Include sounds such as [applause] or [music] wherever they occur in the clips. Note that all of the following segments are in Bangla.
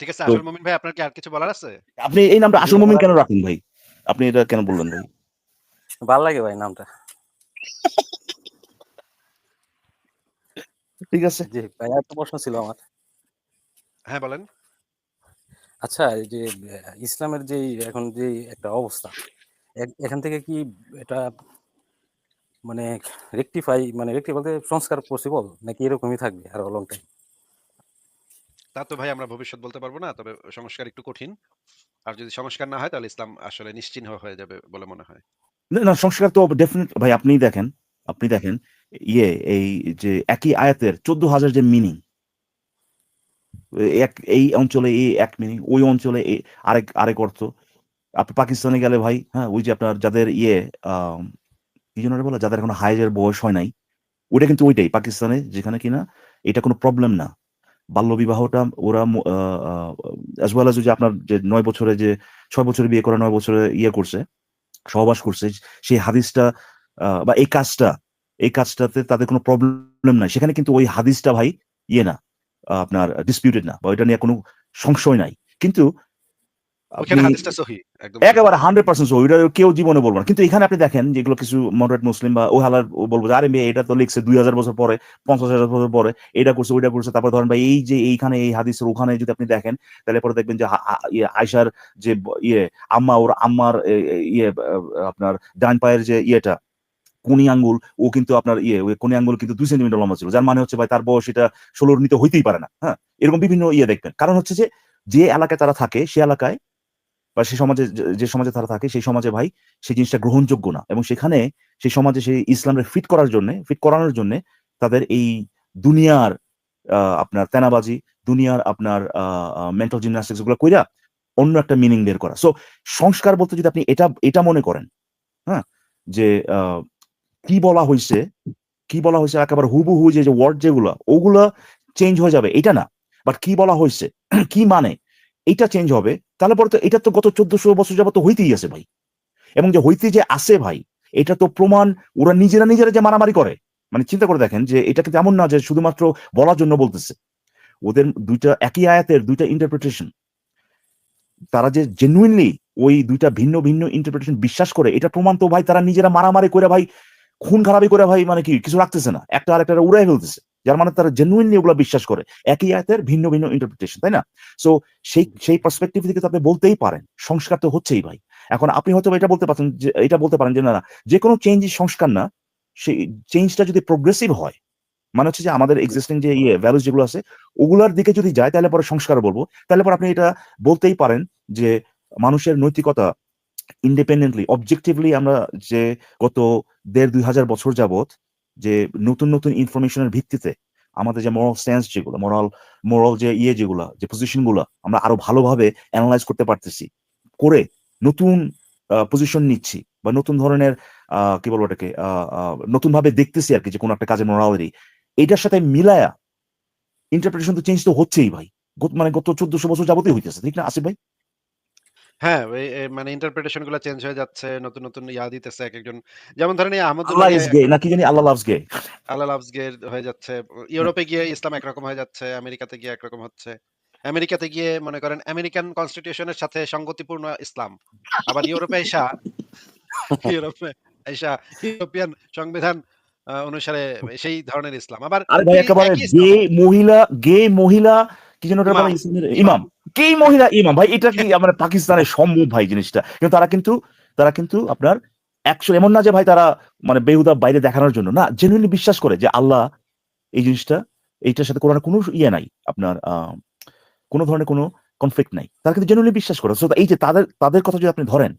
ঠিক আছে আসল মুমিন ভাই আপনার কি আর কিছু বলার আছে? আপনি এই নামটা আসল মুমিন কেন রাখলেন ভাই? আপনি এটা কেন বললেন ভাই? ভালো লাগে ভাই নামটা। ঠিক আছে। জি, ভাই আরেকটা প্রশ্ন ছিল আমার। হ্যাঁ, বলেন। আচ্ছা এই যে ইসলামের যে এখন যে একটা অবস্থা, এখান থেকে কি এটা মানে রেকটিফাই মানে রেকটিফাই বলতে সংস্কার পসিবল নাকি এরকমই থাকবে আর লং টাইম? তা তো ভাই আমরা ভবিষ্যৎ বলতে পারব না। তবে সংস্কার একটু কঠিন। আর যদি সংস্কার না হয় তাহলে ইসলাম আসলে নিশ্চিহ্ন হয়ে যাবে বলে মনে হয়। না, সংস্কার তো ডেফিনিট ভাই আপনিই দেখেন, আপনি দেখেন ইয়ে এই যে একই আয়াতের ১৪,০০০ যে মিনিং এক এই অঞ্চলে এই এক মিনিং, ওই অঞ্চলে আরেক আরেক অর্থ। আপনি পাকিস্তানে গেলে ভাই, হ্যাঁ? ওই যে আপনার যাদের ইয়ে কি ওটা বলে? যাদের এখন হাইজের বয়স হয় নাই, ওইটা কিন্তু ওইটাই পাকিস্তানে যেখানে কিনা এটা কোনো প্রবলেম না। বাল্যবিবাহটা ওরা অ্যাজ ওয়েল ওই যে আপনার যে নয় বছরে যে ছয় বছরে বিয়ে করা নয় বছরে ইয়ে করছে, সহবাস করছে, সেই হাদিসটা বা এই কাজটা, এই কাজটাতে তাদের কোনো প্রবলেম নাই। সেখানে কিন্তু ওই হাদিসটা ভাই ইয়ে না, আপনার ডিসপিউটেড না বা ওইটা নিয়ে কোনো সংশয় নাই। কিন্তু একেবারে 100% সহি। ওইটা কেউ জীবনে বলবে না। কিন্তু এখানে আপনি দেখেন যেগুলো কিছু মডারেট মুসলিম বা ওহালার ও বলব যে, "আরে মেয়ে এটা তো লিখছে ২০০০ বছর পরে, ৫০,০০০ বছর পরে, এটা করছে, ওইটা করছে।" তারপরে ধরেন ভাই এই যে এইখানে এই হাদিসের ওখানে যদি আপনি দেখেন, তাহলে পরে দেখবেন যে ইয়ে আয়েশার যে ইয়ে আম্মা ওর আম্মার ইয়ে আপনার ডান পায়ের যে ইয়েটা, কনি আঙ্গুল ও কিন্তু আপনার ইয়ে ওই কনি আঙ্গুল কিন্তু ২ সেন্টিমিটার লম্বা ছিল। যার মানে হচ্ছে ভাই তার বয়স এটা ১৬ র নিতে হইতেই পারে না। হ্যাঁ? এরকম বিভিন্ন ইয়ে দেখবেন। কারণ হচ্ছে যে, যে এলাকায় তারা থাকে সে এলাকায় বা সে সমাজে যে সমাজে তারা থাকে সেই সমাজে ভাই সেই জিনিসটা গ্রহণযোগ্য না। এবং সেখানে সেই সমাজে সেই ইসলামরে ফিট করার জন্যে ফিট করানোর জন্যে তাদের এই দুনিয়ার আপনার তেনাবাজি, দুনিয়ার আপনার মেন্টাল জিমনাস্টিকস এগুলো কইরা অন্য একটা মিনিং বের করা। সো সংস্কার বলতে যদি আপনি এটা এটা মনে করেন, হ্যাঁ? যে কি বলা হয়েছে কি বলা হয়েছে একেবারে হুবহু যে ওয়ার্ড যেগুলা, ওগুলা চেঞ্জ হয়ে যাবে এটা না। বাট কি বলা হয়েছে [clears throat] কি মানে, এইটা চেঞ্জ হবে। তাহলে পরে তো এটা তো গত ১৪০০ বছর যাবত হইতেই আছে ভাই। এবং যে হইতে যে আছে ভাই, এটা তো প্রমাণ ওরা নিজেরা, নিজেরা যে মারামারি করে। মানে চিন্তা করে দেখেন যে এটা কিন্তু এমন না যে শুধুমাত্র বলার জন্য বলতেছে। ওদের দুইটা একই আয়াতের দুইটা ইন্টারপ্রিটেশন। তারা যে জেনুইনলি ওই দুইটা ভিন্ন, ভিন্ন ইন্টারপ্রিটেশন বিশ্বাস করে এটার প্রমাণ তো ভাই তারা নিজেরা মারামারি করে ভাই খুন খারাপি করে ভাই মানে কি কিছু রাখতেছে না। একটা আরেকটারে উড়ায় ফেলতেছে। যার মানে তারা জেনুইনলি ওগুলো বিশ্বাস করে। একই আয়াতের ভিন্ন, ভিন্ন ইন্টারপ্রিটেশন, তাই না? সো সেই সেই পার্সপেক্টিভ থেকে তো আপনি বলতেই পারেন। সংস্কার তো হচ্ছেই ভাই। এখন আপনি হয়তো এটা বলতে পারছেন যে এটা বলতে পারেন যে না, না যেকোনো চেঞ্জই সংস্কার না। সেই চেঞ্জটা যদি প্রোগ্রেসিভ হয়, মানে হচ্ছে যে আমাদের এক্সিস্টিং যে ইয়ে ভ্যালুস যেগুলো আছে, ওগুলার দিকে যদি যায় তাহলে পরে সংস্কার বলব তাহলে পরে আপনি এটা বলতেই পারেন যে মানুষের নৈতিকতা ইন্ডিপেন্ডেন্টলি অবজেক্টিভলি আমরা যে গত দেড় দুই হাজার বছর যাবৎ যে নতুন, নতুন ইনফরমেশন এর ভিত্তিতে আমাদের যে মোরাল সেন্স যেগুলো, মোরাল মোরাল যে ইয়ে যেগুলা, যে পজিশনগুলা আমরা আরও ভালোভাবে অ্যানালাইজ করতে পারতেছি। করে নতুন পজিশন নিচ্ছি বা নতুন ধরনের কি বলব এটাকে আ আ নতুনভাবে দেখতেছি আরকি যে কোনো একটা কাজের মোরালিটি। এটার সাথে মিলায়া ইন্টারপ্রিটেশন তো চেঞ্জ তো হচ্ছেই ভাই। মানে গত চোদ্দশো বছর যাবতই হইতেছে। ঠিক না আসিফ ভাই? হ্যাঁ, এ মানে ইন্টারপ্রিটেশনগুলা চেঞ্জ হয়ে যাচ্ছে। নতুন, নতুন ইয়া দিতেছে একেকজন। যেমন ধরেন এই আল্লাহ ইস গে না কি জানি আল্লাহ লাভস গে। আল্লাহ লাভস গে হয়ে যাচ্ছে। ইউরোপে গিয়ে ইসলাম একরকম হয়ে যাচ্ছে, আমেরিকাতে গিয়ে একরকম হচ্ছে। আমেরিকাতে গিয়ে মনে করেন আমেরিকান কনস্টিটিউশন এর সাথে সঙ্গতিপূর্ণ ইসলাম। আবার ইউরোপে আইসা ইউরোপে আইসা ইউরোপিয়ান সংবিধান আ অনুসারে সেই ধরনের ইসলাম। আবার আরে ভাই এই একেবারে একই ইসলাম গে মহিলা গে মহিলা কি যেন ওটা ইমাম, ইসলামের ইমাম। ইমাম। গে মহিলা ইমাম ভাই এটা কি মানে পাকিস্তানে সম্ভব ভাই জিনিসটা। কিন্তু তারা কিন্তু তারা কিন্তু আপনার অ্যাকচুয়ালি এমন না যে ভাই তারা মানে বেহুদা বাইরে দেখানোর জন্য। না জেনুইনলি বিশ্বাস করে যে আল্লাহ এই জিনিসটা এইটার সাথে কোরআনের কোনো ইয়ে নাই। আপনার কোন ধরনের কোন কনফ্লিক্ট নাই। তারা কিন্তু জেনুইনলি বিশ্বাস করে। সো এই যে তাদের তাদের কথা যদি আপনি ধরেন,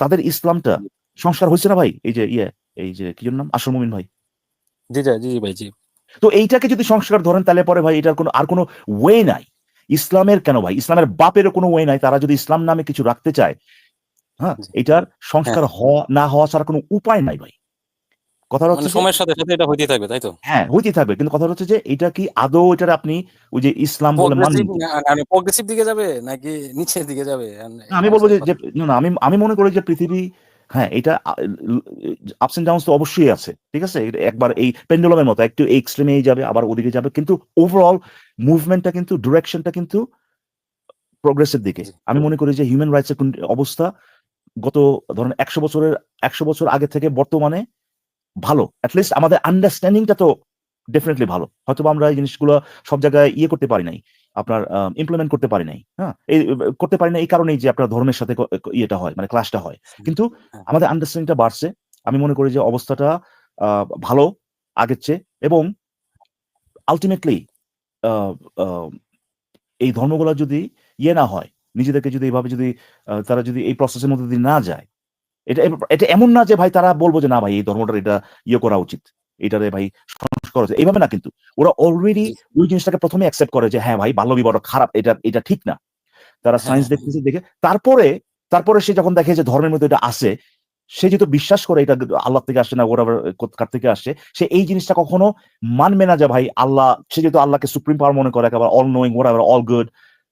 তাদের ইসলামটা সংস্কার হইছে না ভাই? এই যে ইয়ে এই যে কি যেন নাম? আসল মুমিন ভাই। জি, জি, জি ভাই জি। তো এইটাকে যদি সংস্কার ধরেন তাহলে পরে ভাই এটার কোনো আর কোনো ওয়ে নাই। ইসলামের কেন ভাই? ইসলামের বাপেরও কোনো ওয়ে নাই। তারা যদি ইসলাম নামে কিছু রাখতে চায়, হ্যাঁ? এটার সংস্কার হ্যাঁ। হওয়া না হওয়া ছাড়া কোনো উপায় নাই ভাই। কথাটা মানে হচ্ছে সময়ের সাথে, সাথে এটা হইতেই থাকবে, তাই তো? হ্যাঁ, হইতেই থাকবে। কিন্তু কথাটা হচ্ছে যে এটা কি আদৌ এটার আপনি ওই যে ইসলাম বলে মানবেন? মানে প্রগ্রেসিভ দিকে যাবে নাকি নিচের দিকে যাবে? আমি বলব যে যে না, না আমি আমি মনে করি যে পৃথিবী হ্যাঁ, এটা আপস অ্যান্ড ডাউনস তো অবশ্যই আছে। ঠিক আছে? একবার এই পেন্ডুলামের মতো একটু এক্সট্রিমে যাবে আবার ওদিকে যাবে। কিন্তু ওভারঅল মুভমেন্টটা কিন্তু ডিরেকশনটা কিন্তু প্রোগ্রেসের দিকে আমি মনে করি যে হিউম্যান রাইটস এর অবস্থা গত ধরেন একশো বছরের একশো বছর আগে থেকে বর্তমানে ভালো অ্যাটলিস্ট আমাদের আন্ডারস্ট্যান্ডিংটা তো ডেফিনেটলি ভালো হয়তো আমরা এই জিনিসগুলো সব জায়গায় ইয়ে করতে পারি নাই আপনার ইমপ্লিমেন্ট করতে পারি নাই। হ্যাঁ? এই করতে পারি না এই কারণেই যে আপনার ধর্মের সাথে ইয়েটা হয় মানে ক্লাসটা হয়। কিন্তু হ্যাঁ। আমাদের আন্ডারস্ট্যান্ডিংটা বাড়ছে। আমি মনে করি যে অবস্থাটা ভালো আগের চেয়ে এবং আলটিমেটলি এই ধর্মগুলো যদি ইয়ে না হয় নিজেদেরকে যদি এইভাবে যদি তারা যদি এই প্রসেসের মধ্যে যদি না যায় এটা এটা এমন না যে ভাই তারা বলব যে না ভাই এই ধর্মটার এটা ইয়ে করা উচিত। এটারে ভাই এইভাবে না কিন্তু। ওরা অলরেডি ওই জিনিসটাকে প্রথমে অ্যাকসেপ্ট করে যে হ্যাঁ ভাই বাল্য বিবাহ খারাপ এটা এটা ঠিক না। তারা হ্যাঁ, সায়েন্স হ্যাঁ। দেখতেছে দেখে। তারপরে তারপরে সে যখন দেখে যে ধর্মের মধ্যে এটা আসে সে যেহেতু বিশ্বাস করে এটা আল্লাহ থেকে আসে না ওরা কার থেকে আসে সে এই জিনিসটা কখনো মানবে না যে ভাই আল্লাহ সে যেহেতু আল্লাহকে সুপ্রিম পাওয়ার মনে করে একেবারে অল নোয়িং ওরা অল গুড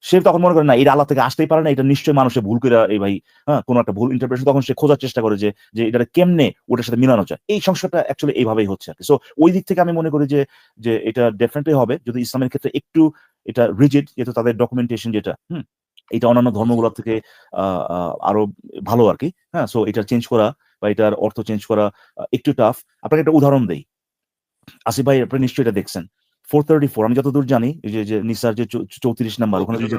সে তখন মনে করে না এটা আল্লাহ থেকে আসতেই পারে না এটা নিশ্চয়ই মানুষের ভুল করে এই ভাই হ্যাঁ কোনো একটা ভুল ইন্টারপ্রেশন তখন সে খোঁজার চেষ্টা করে যে যে এটা কেমনে ওটার সাথে মিলানো যায়। এই সংস্কারটা অ্যাকচুয়ালি এইভাবেই হচ্ছে আর সো ওই দিক থেকে আমি মনে করি যে যে এটা ডেফিনেটলি হবে। যদি ইসলামের ক্ষেত্রে একটু এটা রিজিড যেহেতু তাদের ডকুমেন্টেশন যেটা হুম এটা অন্যান্য ধর্মগুলোর থেকে আহ, আহ, আরও ভালো আর কি হ্যাঁ সো এটা চেঞ্জ করা বা এটার অর্থ চেঞ্জ করা একটু টাফ আপনাকে একটা উদাহরণ দেই। আসিফ ভাই আপনি নিশ্চয়ই এটা দেখছেন। ফোর থার্টি ফোর আমি যতদূর জানি যে যে নিসার যে চৌত্রিশ নাম্বার ওখানে যদি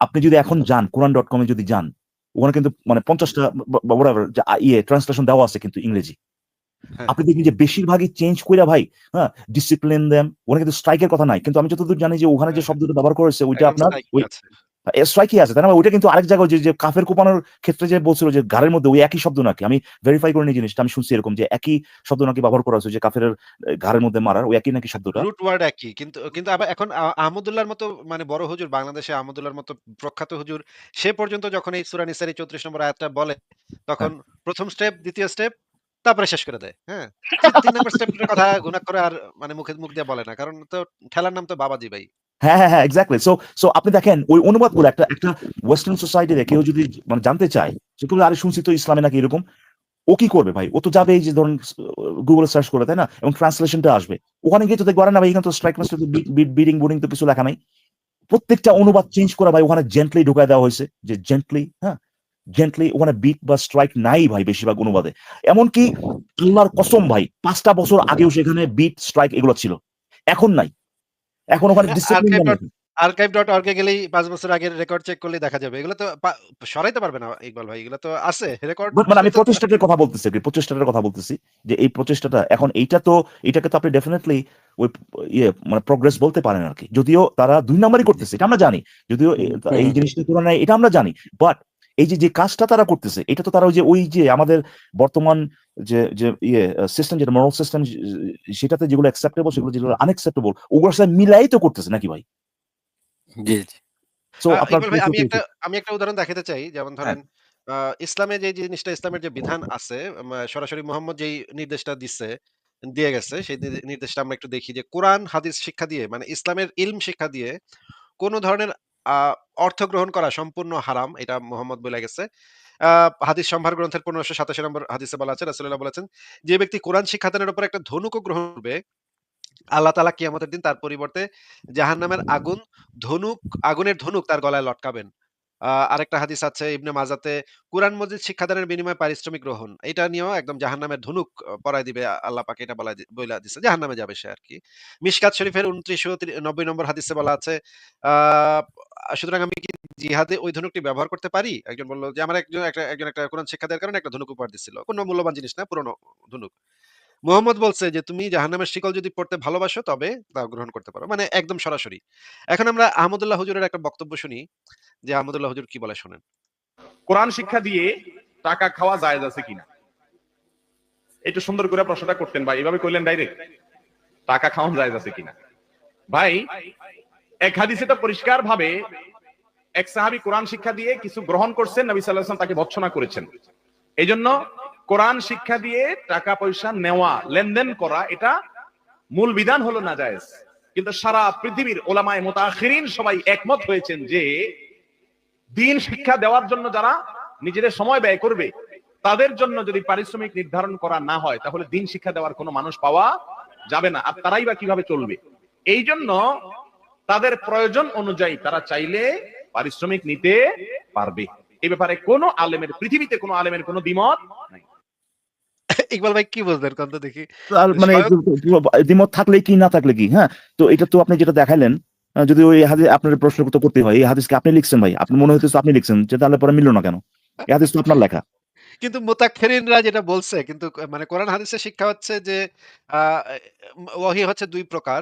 আপনি- যদি এখন যান কোরআন ডট কমে যদি যান ওখানে কিন্তু মানে পঞ্চাশটা ইয়ে ট্রান্সলেশন দেওয়া আছে কিন্তু ইংরেজি হ্যাঁ। আপনি দেখবেন যে বেশিরভাগই চেঞ্জ কইরা ভাই হ্যাঁ ডিসিপ্লিন দেম ওখানে কিন্তু স্ট্রাইকের কথা নাই কিন্তু আমি যতদূর জানি যে ওখানে যে হ্যাঁ। শব্দটা ব্যবহার করেছে ওইটা আপনার। স্ট্রাইকই আছে তাই না ওইটা কিন্তু আরেক জায়গায় যে কাফের কোপানোর ক্ষেত্রে যে বলছিল যে গাড়ির মধ্যে ওই একই শব্দ নাকি আমি ভেরিফাই করিনি জিনিসটা আমি শুনছি এরকম যে একই শব্দ নাকি ব্যবহার করা হয়েছে যে কাফের ঘাড়ের মধ্যে মারার ওই একই নাকি শব্দটা রুট ওয়ার্ড একই। কিন্তু কিন্তু এখন আহমদুল্লাহর মতো মানে বড় হুজুর বাংলাদেশে আহমদুল্লাহর মতো প্রখ্যাত হুজুর সে পর্যন্ত যখন এই সূরা নিসার 34 নম্বর আয়াতটা বলে তখন প্রথম স্টেপ, দ্বিতীয় স্টেপ তারপরে শেষ করে দেয়। হ্যাঁ? ৩ নম্বর স্টেপটার কথা গুনাহ করে আর মানে মুখে মুখ দিয়ে বলে না। কারণ তো ঠেলার নাম তো বাবাজি ভাই। হ্যাঁ হ্যাঁ হ্যাঁ এক্স্যাক্টলি সো সো আপনি দেখেন, ওই অনুবাদগুলো একটা একটা ওয়েস্টার্ন সোসাইটিতে কেউ যদি মানে জানতে চায় যে কেউ আরে, শুনছি তো ইসলামে নাকি এরকম। ও কি করবে ভাই? ও তো যাবে এই যে ধরুন গুগলে সার্চ করে, তাই না? এবং ট্রান্সলেশনটা আসবে। ওখানে গিয়ে তো দেখব না ভাই, এখানে তো স্ট্রাইক মাস্টার বিডিং বোর্ডিং তো কিছু লেখা নাই। প্রত্যেকটা অনুবাদ চেঞ্জ করা ভাই, ওখানে জেন্টলি ঢুকায় দেওয়া হয়েছে যে জেন্টলি হ্যাঁ জেন্টলি ওখানে বিট বা স্ট্রাইক নাই ভাই বেশিরভাগ অনুবাদে। এমনকি আল্লাহর কসম ভাই, পাঁচটা বছর আগেও সেখানে বিট স্ট্রাইক এগুলো ছিল। এখন নাই। এখন ওখানে ডিসিপ্লিন archive.org এ গেলেই ৫ বছর আগের রেকর্ড চেক করলেই দেখা যাবে। এগুলো তো সরাইতে পারবে না ইকবাল ভাই। এগুলো তো আছে রেকর্ড মানে আমি প্রচেষ্টাটার কথা বলতেছি আর কি, প্রচেষ্টাটার কথা বলতেছি যে এই প্রচেষ্টাটা এখন এইটা তো এটাকে তো আপনি ডেফিনেটলি ওই ইয়ে মানে প্রগ্রেস বলতে পারেন আর কি যদিও তারা দুই নাম্বারই করতেছে এটা আমরা জানি যদিও এই হুম। জিনিসটা তুলনায় এটা আমরা জানি বাট এই যে যে কাজটা তারা করতেছে এটা তো তারা ওই যে ওই যে আমাদের বর্তমান যে যে ইয়ে সিস্টেম যেটা মরাল সিস্টেম সেটাতে যেগুলো অ্যাকসেপ্টেবল সেগুলো যেগুলো আনএক্সেপ্টেবল ওগুলোর সাথে মিলাই তো করতেছে নাকি ভাই? জি, আমি একটা আমি একটা উদাহরণ দেখাতে চাই। যেমন ধরেন আ ইসলামে যে জিনিসটা ইসলামের যে বিধান আছে সরাসরি মুহাম্মদ যেই নির্দেশটা দিচ্ছে দিয়ে গেছে সেই নির্দেশটা আমরা একটু দেখি যে কোরআন হাদিস শিক্ষা দিয়ে মানে ইসলামের ইলম শিক্ষা দিয়ে কোন ধরনের অর্থ গ্রহণ করা সম্পূর্ণ হারাম এটা মোহাম্মদ বলে গেছে। হাদিস সম্ভার গ্রন্থের 1587 নম্বর হাদিসে বলা আছে রাসুল্লাহ বলেছেন, যে ব্যক্তি কোরআন শিক্ষাদানের উপর একটা ধনুক গ্রহণ করবে আল্লাহ তালা কিয়ামতের দিন তার পরিবর্তে জাহান নামের আগুন ধনুক আগুনের ধনুক তার গলায় লটকাবেন। আরেকটা হাদিস আছে ইবনে মাজাতে, কোরআন মজিদ শিক্ষাদানের বিনিময়ে পারিশ্রমিক গ্রহণ। এটা নিয়েও একদম জাহান্নামের ধনুক, আ, পরায় দিবে আল্লাহ পাক এটা বলা বইলা দিছে। জাহান্নামে যাবে সে আর কি মিশকাত শরীফের 2990 নম্বর হাদিসে বলা আছে সুতরাং আমি কি জিহাদে ওই ধনুকটি ব্যবহার করতে পারি? একজন বলল যে, আমার একজন, একটা একজন একটা কোরআন শিক্ষা দেওয়ার কারণে একটা ধনুক উপহার দিছিল। কোনো মূল্যবান জিনিস না, পুরনো ধনুক। মুহাম্মদ বলছে যে, তুমি জাহান্নামের শিকল যদি পড়তে ভালোবাসো, তবে তা গ্রহণ করতে পারো। মানে একদম সরাসরি। এখন আমরা আহমদুল্লাহ হুজুরের একটা বক্তব্য শুনি, যে আহমদুল্লাহ হুজুর কি বলে শোনেন। কোরআন শিক্ষা দিয়ে টাকা খাওয়া জায়েজ আছে কিনা একটু সুন্দর করে প্রশ্নটা করতেন ভাই, এভাবে কইলেন ডাইরেক্ট টাকা খাওয়ান জায়েজ আছে কিনা ভাই, এক হাদিসে তো পরিষ্কার ভাবে এক সাহাবী কোরআন শিক্ষা দিয়ে কিছু গ্রহণ করছেন, নবী আলাইহি তাকে ভৎসনা করেছেন এই জন্য কোরআন শিক্ষা দিয়ে টাকা পয়সা নেওয়া, লেনদেন করা, এটা মূল বিধান হলো না জায়েজ কিন্তু সারা পৃথিবীর ওলামায়ে মুতাআখিরিন সবাই একমত হয়েছেন যে দিন শিক্ষা দেওয়ার জন্য যারা নিজেদের সময় ব্যয় করবে, তাদের জন্য যদি পারিশ্রমিক নির্ধারণ করা না হয়, তাহলে দিন শিক্ষা দেওয়ার কোনো মানুষ পাওয়া যাবে না। আর তারাই বা কীভাবে চলবে? এই জন্য তাদের প্রয়োজন অনুযায়ী তারা চাইলে পারিশ্রমিক নিতে পারবে। এই ব্যাপারে কোন আলেমের, পৃথিবীতে কোন আলেমের কোনো দ্বিমত নাই। [laughs] ইকবাল ভাই কি বুঝলেন দেখি। মানে দ্বিমত থাকলে কি না থাকলে কি? হ্যাঁ? তো এটা তো আপনি যেটা দেখাইলেন যদি ওই হাদিস আপনার প্রশ্ন তো করতে হয় এই হাদিসকে আপনি লিখছেন ভাই। আপনি মনে হইতেছে আপনি লিখছেন যে তাহলে পরে মিললো না কেন? এই হাদিস তো আপনার লেখা। কিন্তু মোতাক্ষেরিনরা যেটা বলছে কিন্তু মানে কোরআন হাদিসের শিক্ষা হচ্ছে যে আহ, ওহি হচ্ছে দুই প্রকার।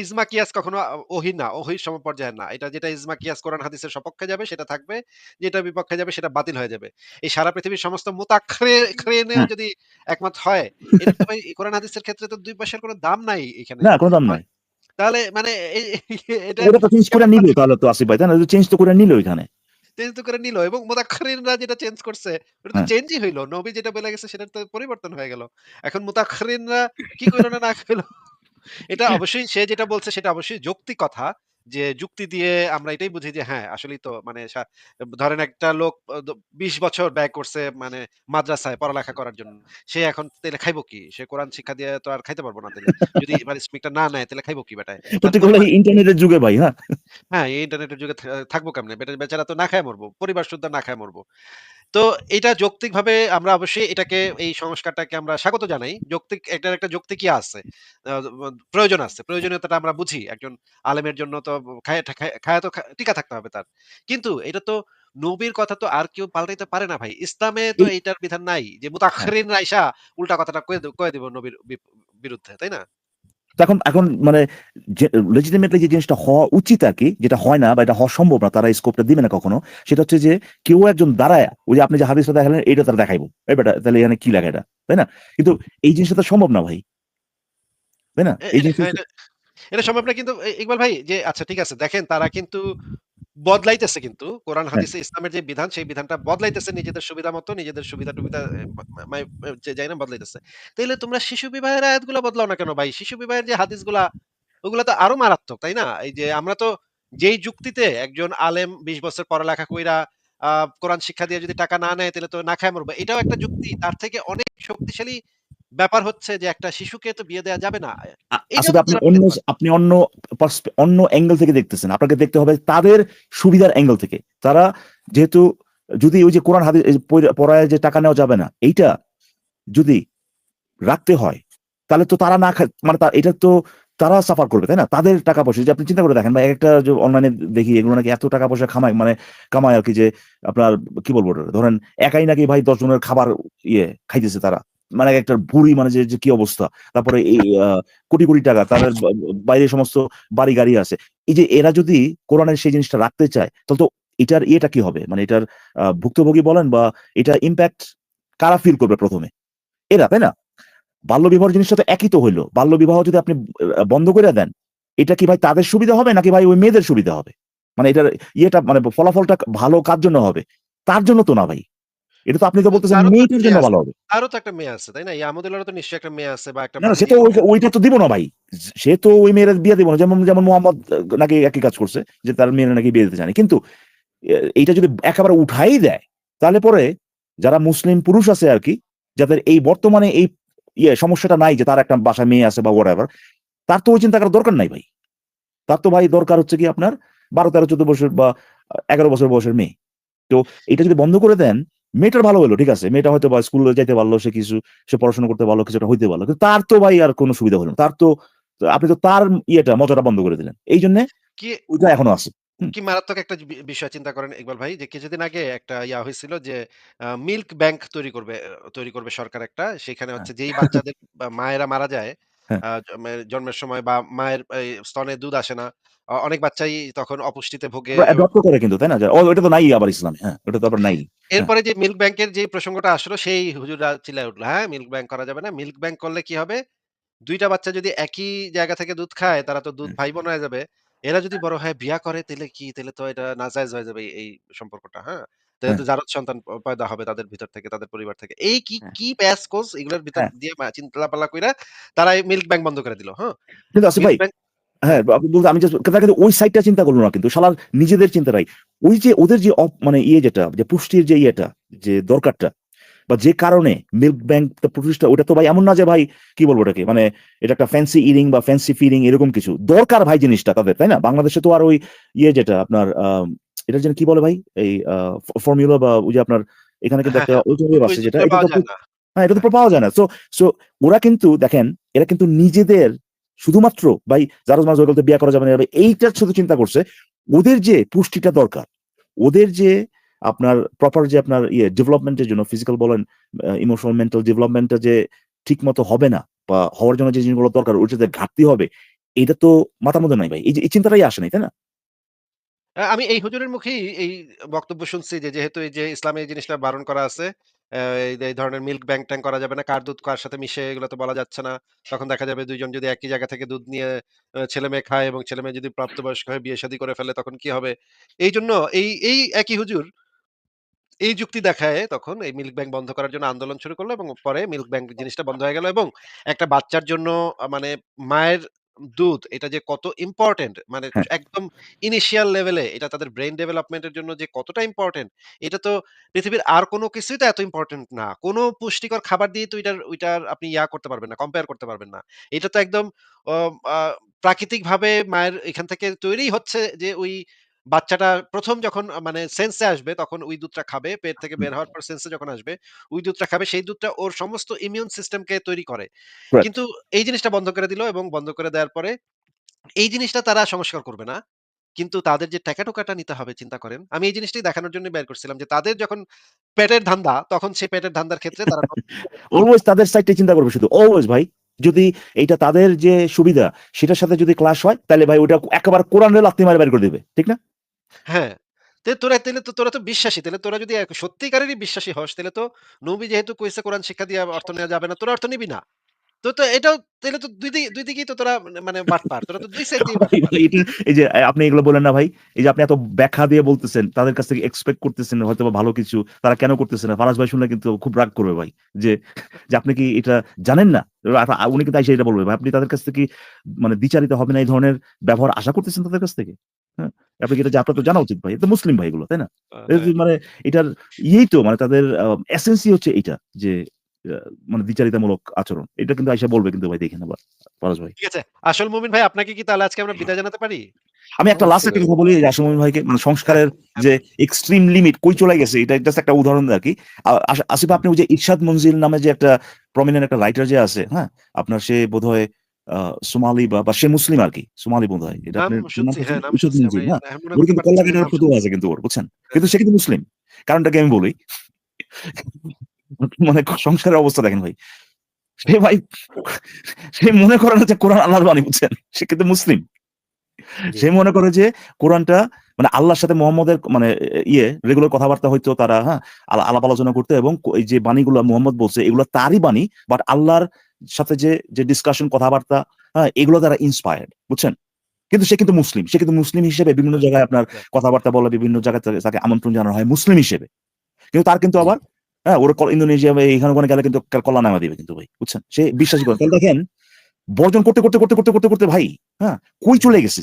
ইজমা কিয়াস কখনো ওহি না ওহির সমপর্যায়ের না। এটা যেটা ইজমা কিয়াস কোরআন হাদিসের সপক্ষে যাবে সেটা থাকবে। যেটা বিপক্ষে যাবে সেটা বাতিল হয়ে যাবে। এই সারা পৃথিবীর সমস্ত মুতাক্ষরিনেও হ্যাঁ। যদি একমত হয় এটা তো ভাই কোরআন হাদিসের ক্ষেত্রে তো দুই পয়সার কোনো দাম নাই এখানে। না কোনো দাম নাই। তাহলে মানে এটা তো চেঞ্জ করে নিল তাহলে তো আসিফ ভাই তাই না? চেঞ্জ তো করে নিল এখানে। চেঞ্জ তো করে নিল এবং মুতাক্ষরিনরা যেটা চেঞ্জ করছে ওটা তো হ্যাঁ। চেঞ্জই হইল। নবী যেটা বলে গেছে সেটা তো পরিবর্তন হয়ে গেল। এখন মুতাক্ষরিনরা কি কইলো না না এটা [laughs] অবশ্যই সে যেটা বলছে সেটা অবশ্যই যৌক্তিক কথা যে যুক্তি দিয়ে আমরা এটাই বুঝি যে হ্যাঁ আসলেই তো মানে ধরেন একটা লোক বিশ বছর ব্যয় করছে মানে মাদ্রাসায় পড়ালেখা করার জন্য সে এখন তাহলে খাইবো কি? সে কোরআন শিক্ষা দিয়ে তো আর খাইতে পারব না তাহলে যদি মানে স্পিকটা না নেয় তাহলে খাইবো কি বেটায়? ইন্টারনেটের যুগে ভাই হ্যাঁ? হ্যাঁ এই ইন্টারনেটের যুগে থাকব কেমনে? বেটা- বেচারা তো না খায় মরবো পরিবার শুদ্ধ না খায় মরবো। তো এটা যৌক্তিকভাবে আমরা অবশ্যই এটাকে এই সংস্কারটাকে আমরা স্বাগত জানাই। যৌক্তিক এটার একটা যৌক্তিকই আছে। প্রয়োজন আছে। প্রয়োজনীয়তাটা আমরা বুঝি। একজন আলেমের জন্য তো খায় তো টিকা থাকতে হবে তার। কিন্তু এটা তো নবীর কথা তো আর কেউ পাল্টাইতে পারে না ভাই। ইসলামে তো এইটার বিধান নাই যে মুতাক্ষরিন রাইসা উল্টা কথাটা কয়ে দিব নবীর বিরুদ্ধে তাই না? এখন এখন মানে লেজিটিমেটলি যে জিনিসটা হওয়া উচিত আর কি যেটা হয় না বা এটা হওয়া সম্ভব না তারা স্কোপটা দিবে না কখনো সেটা হচ্ছে যে কেউ একজন দাঁড়ায় ওই যে আপনি যে হাদিসটা দেখালেন এটা তারা দেখাইবো। এই বেটা তাহলে এখানে কি লাগে এটা? তাই না? কিন্তু এই জিনিসটা তো সম্ভব না ভাই। তাই না? এই এটা- জিনিসটা এটা- সম্ভব না কিন্তু ইকবাল ভাই যে আচ্ছা ঠিক আছে দেখেন তারা কিন্তু বদলাইতেছে কিন্তু কোরআন হাদিসে ইসলামের যে বিধান সেই বিধানটা বদলাইতেছে নিজেদের সুবিধা মতো নিজেদের সুবিধা টুবিধা যাই না বদলাইতেছে। তাইলে তোমরা শিশু বিবাহের আয়াতগুলো বদলাও না কেন ভাই? শিশু বিবাহের যে হাদিসগুলা ওগুলা তো আরও মারাত্মক তাই না? এই যে আমরা তো যেই যুক্তিতে একজন আলেম বিশ বছর পড়ালেখা কইরা আহ কোরআন শিক্ষা দিয়ে যদি টাকা না নেয় তাহলে তো না খায় মরবে। এটাও একটা যুক্তি তার থেকে অনেক শক্তিশালী ব্যাপার হচ্ছে যে একটা শিশুকে তো বিয়ে দেওয়া যাবে না। আসলে আপনি অন্য আপনি অন্য অন্য অ্যাঙ্গেল থেকে দেখতেছেন। আপনাকে দেখতে হবে তাদের সুবিধার অ্যাঙ্গেল থেকে। তারা যেহেতু যদি ওই যে কোরআন হাদিস পড়ায় যে টাকা নেওয়া যাবে না এইটা যদি রাখতে হয় তাহলে তো তারা না মানে এটা তো তারা সাফার করবে তাই না? তাদের টাকা পয়সা যে আপনি চিন্তা করে দেখেন বা একটা যে অনলাইনে দেখি এগুলো নাকি এত টাকা পয়সা খামায় মানে কামায় আর কি যে আপনার কি বলব ধরেন একাই নাকি ভাই দশ জনের খাবার ইয়ে খাইতেছে তারা। মানে একটা ভুড়ি মানে যে কি অবস্থা? তারপরে এই কোটি কোটি টাকা তাদের বাইরে সমস্ত বাড়ি গাড়ি আছে। এই যে এরা যদি কোরআনের সেই জিনিসটা রাখতে চায়, তাহলে তো এটার ইয়েটা কি হবে? মানে এটার ভুক্তভোগী বলেন বা এটা ইম্প্যাক্ট কারা ফিল করবে প্রথমে? এরা, তাই না? বাল্য বিবাহ জিনিসটা তো একই তো হইল। বাল্য বিবাহ যদি আপনি বন্ধ করে দেন, এটা কি ভাই তাদের সুবিধা হবে নাকি ভাই ওই মেয়েদের সুবিধা হবে? মানে এটার ইয়েটা মানে ফলাফলটা ভালো কার জন্য হবে? তার জন্য তো না ভাই। এটা তো আপনি তো বলতেছেন মেয়েটার জন্য ভালো হবে। আরও তো একটা মেয়ে আছে তাই না? তো নিশ্চয়ই একটা মেয়ে আছে বা একটা না না, সে তো ওইটা তো দিব না ভাই। সে তো ওই মেয়েরা বিয়ে দিব না। যেমন যেমন মোহাম্মদ নাকি একই কাজ করছে যে তার মেয়েরা নাকি বিয়ে দিতে জানে কিন্তু এইটা যদি একেবারে উঠাই দেয় তাহলে পরে যারা মুসলিম পুরুষ আছে আর কি যাদের এই বর্তমানে এই ইয়ে সমস্যাটা নাই যে তার একটা বাসা মেয়ে আছে বা ওয়ার তার তো ওই চিন্তা করার দরকার নাই ভাই। তার তো ভাই দরকার হচ্ছে কি আপনার বারো তেরো চোদ্দ বছর বা এগারো বছর বয়সের মেয়ে। তো এটা যদি বন্ধ করে দেন মেয়েটার ভালো হলো ঠিক আছে? মেয়েটা হয়তো বা স্কুলে যাইতে পারল সে কিছু সে পড়াশোনা করতে পারল কিছুটা হইতে পারল। কিন্তু তার তো ভাই আর কোনো সুবিধা হলো না। তার তো আপনি তো তার ইয়েটা মজাটা বন্ধ করে দিলেন। এই জন্য কি ওইটা এখনও আছে। কি মারাত্মক একটা বিষয় চিন্তা করেন ইকবাল ভাই যে কিছুদিন আগে একটা ইয়া হয়েছিল যে মিল্ক ব্যাংক তৈরি করবে তৈরি করবে সরকার একটা। সেখানে হচ্ছে যেই বাচ্চাদের মায়েরা মারা যায় হ্যাঁ। মানে জন্মের সময় বা মায়ের এই, স্তনে দুধ আসে না। অ- অনেক বাচ্চাই তখন অপুষ্টিতে ভোগে এবং করে কিন্তু তাই না? যে, ও ওটা তো নাই আবার ইসলামে হ্যাঁ ওটা তো আবার নাই এরপরে যে মিল্ক ব্যাংকের যে প্রসঙ্গটা আসলো সেই হুজুররা চিল্লায় উঠল হ্যাঁ মিল্ক ব্যাংক করা যাবে না। মিল্ক ব্যাংক করলে কি হবে? দুইটা বাচ্চা যদি একই জায়গা থেকে দুধ খায় তারা তো দুধ হুম। ভাই বোন হয়ে যাবে। এরা যদি বড় হয় বিয়া করে তাহলে কি? তাহলে তো এটা নাজায়েজ হয়ে যাবে এই সম্পর্কটা হ্যাঁ? তাহলে তো সন্তান পয়দা হবে তাদের ভিতর থেকে তাদের পরিবার থেকে। এই কি হ্যাঁ। কি প্যাস কোস এগুলোর ভিতর হ্যাঁ। দিয়ে চিন্তা পাল্লা কইরা তারা মিল্ক ব্যাংক বন্ধ করে দিল হ্যাঁ? কিন্তু আসিফ ভাই হ্যাঁ বলতে আমি কিন্তু ওই সাইডটা চিন্তা করল না কিন্তু শালার নিজেদের চিন্তাটাই ওই যে ওদের যে মানে ইয়ে যেটা যে পুষ্টির যে ইয়েটা যে দরকারটা বা যে কারণে মিল্ক ব্যাংক প্রতিষ্ঠা ওটা তো ভাই এমন না যে ভাই কি বলব ওটাকে মানে এটা একটা ফ্যান্সি ইরিং বা ফ্যান্সি ফিরিং এরকম কিছু। দরকার ভাই জিনিসটা তাদের তাই না? বাংলাদেশে তো আর ওই ইয়ে যেটা আপনার আহ, এটা যেন কি বলে ভাই এই ফর্মুলা বা ওই যে আপনার এখানে কিন্তু হ্যাঁ, একটা হ্যাঁ। অল্টারনেটিভ আছে যেটা এটা তো। হ্যাঁ এটা তো পাওয়া যায় না সো সো ওরা কিন্তু দেখেন এরা কিন্তু নিজেদের শুধুমাত্র ভাই যারা মাঝে বলতে বিয়ে করা যাবে না এইটার শুধু চিন্তা করছে ওদের যে পুষ্টিটা দরকার ওদের যে আপনার প্রপার যে আপনার ইয়ে ডেভেলপমেন্টের জন্য ফিজিক্যাল বলেন ইমোশনাল মেন্টাল ডেভেলপমেন্টটা যে ঠিক মতো হবে না বা হওয়ার জন্য যে জিনিসগুলো দরকার ওইটা যে ঘাটতি হবে এটা তো মাথার মধ্যে নাই ভাই এই যে এই চিন্তাটাই আসে নাই তাই না আমি এই হুজুরের মুখেই এই বক্তব্য শুনছি যে, যেহেতু এই যে ইসলামে এই জিনিসটা বারণ করা আছে। এই এই ধরনের মিল্ক ব্যাংক ট্যাংক করা যাবে না। কার দুধ কার সাথে মিশে এগুলো তো বলা যাচ্ছে না। তখন দেখা যাবে ২ জন যদি একই জায়গা থেকে দুধ নিয়ে আ ছেলে-মেয়ে খায় এবং ছেলে-মেয়ে যদি প্রাপ্তবয়স্ক হয়ে বিয়ে-শাদী করে ফেলে তখন কি হবে? এইজন্য এই এই একই হুজুর এই যুক্তি দেখায় তখন এই মিল্ক ব্যাংক বন্ধ করার জন্য আন্দোলন শুরু করল এবং পরে মিল্ক ব্যাংক জিনিসটা বন্ধ হয়ে গেল এবং একটা বাচ্চার জন্য মানে মায়ের দুধ এটা যে কত ইম্পর্টেন্ট মানে হ্যাঁ। একদম ইনিশিয়াল লেভেলে এটা তাদের ব্রেন ডেভেলপমেন্টের জন্য যে কতটা ইম্পর্টেন্ট এটা তো পৃথিবীর আর কোনো কিছুই তো এত ইম্পর্টেন্ট না। কোনো পুষ্টিকর খাবার দিয়ে তো এটার ওইটার আপনি ইয়া করতে পারবেন না, কম্পেয়ার করতে পারবেন না। এটা তো একদম প্রাকৃতিক ভাবে প্রাকৃতিকভাবে মায়ের এখান থেকে তৈরি হচ্ছে যে ওই বাচ্চাটা ১ম যখন মানে সেন্স আসবে তখন ওই দুধটা খাবে। পেট থেকে বের হওয়ার পর সেন্স যখন আসবে, ওই দুধটা খাবে। সেই দুধটা ওর সমস্ত ইমিউন সিস্টেমকে তৈরি করে। কিন্তু এই জিনিসটা বন্ধ করে দিল এবং বন্ধ করে দেওয়ার পরে এই জিনিসটা তারা সংস্কার করবে না। কিন্তু তাদের যে টাকা-টোকাটা নিতে হবে চিন্তা করেন। আমি এই জিনিসটাই দেখানোর জন্যই বের করছিলাম যে তাদের যখন পেটের ধান্দা তখন সেই পেটের ধান্দার ক্ষেত্রে তারা অলওয়েজ [laughs] তাদের সাইডটা চিন্তা করবে শুধু অলওয়েজ ভাই যদি এইটা তাদের যে সুবিধা সেটার সাথে যদি ক্লাস হয় তাহলে ভাই ওটা একেবারে কোরআনের লাত্তি মারে বের করে দিবে ঠিক না হ্যাঁ। তে তোরা তাইলে তো তোরা তো বিশ্বাসী। তাইলে তোরা যদি এক সত্যিকারেরই বিশ্বাসী হস, তাইলে তো নবী যেহেতু কইছে কোরআন শিক্ষা দিয়ে অর্থ নেওয়া যাবে না, তোরা অর্থ নিবি না। তো তো এটাও তাইলে তো ২ দিকে ২ দিকেই তো তোরা মানে মানে বাটপার। তোরা তো ২ সাইড দিয়ে ভাই, বাটপার। ভাই, এটা এই যে আ, আপনি এগুলো বলেন না ভাই এই যে আপনি এত ব্যাখ্যা দিয়ে বলতেছেন তাদের কাছ থেকে এক্সপেক্ট করতেছেন হয়তো বা ভালো কিছু তারা কেন করতেছে না ফারাজ ভাই শুনলে কিন্তু খুব রাগ করবে ভাই যে যে আপনি কি এটা জানেন না আ- আ- উনি কিন্তু এটা বলবে ভাই আপনি তাদের কাছ থেকে মানে দ্বিচারিত হবে না এই ধরনের ব্যবহার আশা করতেছেন তাদের কাছ থেকে হ্যাঁ? আপনি এটা আপনার তো জানা উচিত ভাই এটা মুসলিম ভাই এগুলো তাই না? এটা হ্যাঁ। তো মানে এটার ইয়েই তো মানে তাদের এসেন্সি হচ্ছে এইটা যে মানে দ্বিচারিতামূলক আচরণ। এটা কিন্তু আইসা বলবে কিন্তু ভাই দেখেন আবার ফারাজ ভাই। ঠিক আছে। আসল মুমিন ভাই আপনাকে কি তাহলে আজকে আমরা বিদায় জানাতে পারি? আমি একটা লাস্ট একটা কথা বলি যে আসমী ভাইকে মানে সংস্কারের যে এক্সট্রিম লিমিট কই চলে গেছে এটা জাস্ট একটা উদাহরণ আর কি। আসিফ আপনি ওই যে ইরশাদ মঞ্জিল নামে যে একটা প্রমিনেন্ট একটা রাইটার যে আছে হ্যাঁ? আপনার সে বোধহয় সোমালি বা বা সে মুসলিম আর কি সোমালি বোধ হয় এটা হ্যাঁ, ওর কিন্তু ফটো আছে কিন্তু ওর বুঝছেন? কিন্তু সে কিন্তু মুসলিম। কারণটাকে আমি বলি মানে সংসারের অবস্থা দেখেন ভাই। সে ভাই সে মনে করে না যে কোরআন আল্লাহর বাণী বুঝছেন? সে কিন্তু মুসলিম। সে মনে করে যে কোরআনটা মানে আল্লাহর সাথে মোহাম্মদের মানে ইয়ে রেগুলার কথাবার্তা হইতো তারা হ্যাঁ আলা- আলাপ আলোচনা করতে এবং এই যে বাণীগুলো মোহাম্মদ বলছে এগুলো তারই বাণী বাট আল্লাহর সাথে যে যে ডিসকাশন কথাবার্তা হ্যাঁ এগুলো তারা ইন্সপায়ার্ড বুঝছেন? কিন্তু সে কিন্তু মুসলিম সে কিন্তু মুসলিম হিসেবে বিভিন্ন জায়গায় আপনার কথাবার্তা বলে বিভিন্ন জায়গায় তাকে- আমন্ত্রণ জানানো হয় মুসলিম হিসেবে। কিন্তু তার কিন্তু আবার হ্যাঁ ওরা ইন্দোনেশিয়া এখানে ওখানে গেলে কিন্তু কলা নামা দিবে কিন্তু ভাই বুঝছেন? সে বিশ্বাসী করে তাহলে দেখেন বর্জন করতে করতে করতে করতে করতে করতে ভাই হ্যাঁ কই চলে গেছে?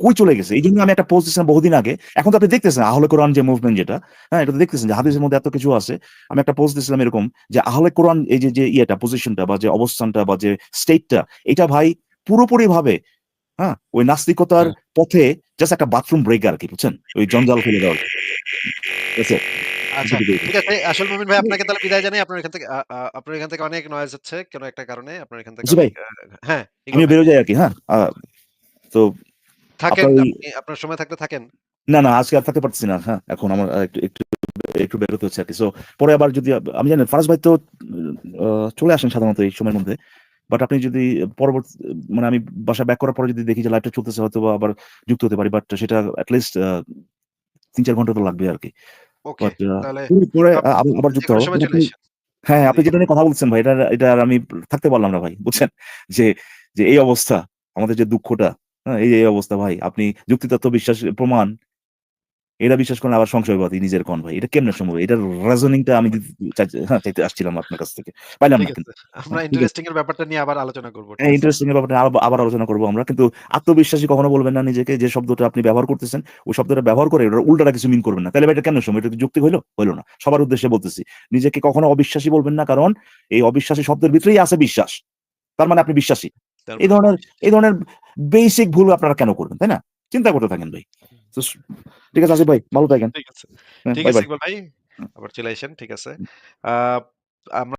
হ্যাঁ। কই চলে গেছে এই জন্য আমি একটা পোস্ট দিয়েছিলাম বহুদিন আগে এখন তো আপনি দেখতেছেন আহলে কোরআন যে মুভমেন্ট যেটা হ্যাঁ এটা দেখতেছেন যে হাদিসের মধ্যে এত কিছু আছে আমি একটা পোস্ট দিয়েছিলাম এরকম যে আহলে কোরআন এই যে যে ইয়েটা পজিশনটা বা যে অবস্থানটা বা যে স্টেটটা এটা ভাই পুরোপুরি ভাবে হ্যাঁ ওই নাস্তিকতার পথে জাস্ট একটা বাথরুম ব্রেক আর কি বুঝছেন ওই জঞ্জাল ফেলে দেওয়ার That's আচ্ছা, ঠিক আছে। আসল মুমিন ভাই আপনাকে তাহলে বিদায় জানাই। আপনার এখান থেকে আপনার এখান থেকে অনেক নয়েজ হচ্ছে কোন একটা কারণে। আপনার এখান থেকে। হ্যাঁ, এগোন। বেরো যাই আর কি হ্যাঁ তো থাকেন? আপনার আপনি আপনার সময় থাকলে থাকেন। না না আজকে আর থাকতে পারতেছি না হ্যাঁ এখন আমার একটু একটু একটু বেরোতে হচ্ছে আর কি সো পরে আবার যদি আমি জানি ফারাজ ভাই তো চলে আসেন সাধারণত এই সময়ের মধ্যে। বাট আপনি যদি পরবর্তী মানে আমি বাসা ব্যাক করার পরে যদি দেখি যে লাইভটা চলতেছে হয়তো বা আবার যুক্ত হতে পারি। বাট সেটা অ্যাটলিস্ট তিন চার ঘণ্টা তো লাগবে আর কি পরে আবার যুক্ত হব। হ্যাঁ আপনি যেটা নিয়ে কথা বলছেন ভাই এটা এটা আমি থাকতে পারলাম না ভাই বুঝছেন? যে যে এই অবস্থা আমাদের যে দুঃখটা এই এই অবস্থা ভাই। আপনি যুক্তিতত্ত্ব বিশ্বাস প্রমাণ এটা বিশ্বাস করেন আবার সংশয়বাদী নিজের কোন ভাই। এটা কেমনে সম্ভব? এটার রেজনিংটা আমি হ্যাঁ চাইতে আসছিলাম আপনার কাছ থেকে। পাইলাম না কিন্তু। আমরা ইন্টারেস্টিং এর ব্যাপারটা নিয়ে আবার আলোচনা করব। হ্যাঁ ইন্টারেস্টিং এর ব্যাপারে আবার আলোচনা করব আমরা। কিন্তু আত্মবিশ্বাসী কখনো বলবেন না নিজেকে যে শব্দটা আপনি ব্যবহার করতেছেন ওই শব্দটা ব্যবহার করে ওটার উল্টাটা কিছু মিন করবেন না। তাহলে এটা কেন সময় এটা কি যুক্তি হইল? হইল না। সবার উদ্দেশ্যে বলতেছি নিজেকে কখনো অবিশ্বাসী বলবেন না কারণ এই অবিশ্বাসী শব্দের ভিতরেই আছে বিশ্বাস। তার মানে আপনি বিশ্বাসী। এই ধরনের এই ধরনের বেসিক ভুল আপনারা কেন করবেন তাই না চিন্তা করতে থাকেন ভাই ঠিক আছে আসিফ ভাই ভালো থাকেন ঠিক আছে। হ্যাঁ, ঠিক আছে ভাই। আবার চলে আসেন ঠিক আছে। আমরা